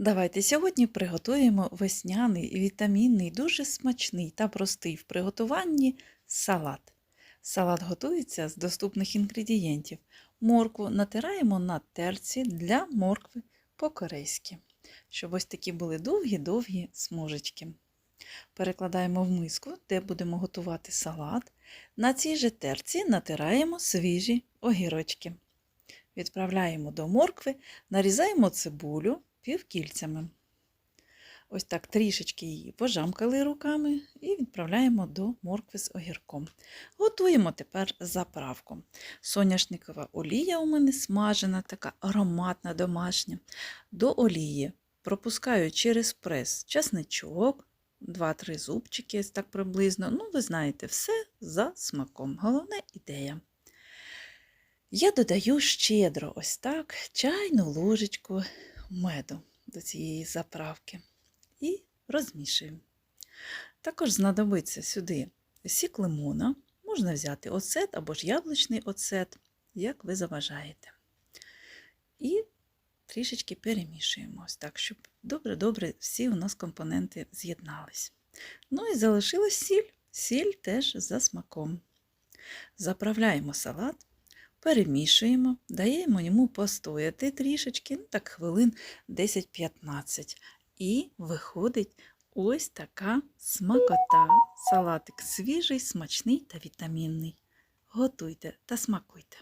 Давайте сьогодні приготуємо весняний, вітамінний, дуже смачний та простий в приготуванні салат. Салат готується з доступних інгредієнтів. Моркву натираємо на терці для моркви по-корейськи, щоб ось такі були довгі-довгі смужечки. Перекладаємо в миску, де будемо готувати салат. На цій же терці натираємо свіжі огірочки. Відправляємо до моркви, нарізаємо цибулю півкільцями. Ось так трішечки її пожамкали руками і відправляємо до моркви з огірком. Готуємо тепер заправку. Соняшникова олія у мене смажена, така ароматна домашня. До олії пропускаю через прес часничок, 2-3 зубчики, так приблизно. Ну, ви знаєте, все за смаком. Головна ідея. Я додаю щедро ось так чайну ложечку меду до цієї заправки і розмішуємо. Також знадобиться сюди сік лимона, можна взяти оцет або ж яблучний оцет, як ви заважаєте. І трішечки перемішуємо так, щоб добре-добре всі у нас компоненти з'єднались. Ну і залишилась сіль. Сіль теж за смаком. Заправляємо салат перемішуємо, даємо йому постояти трішечки, ну так хвилин 10-15. І виходить ось така смакота. Салатик свіжий, смачний та вітамінний. Готуйте та смакуйте.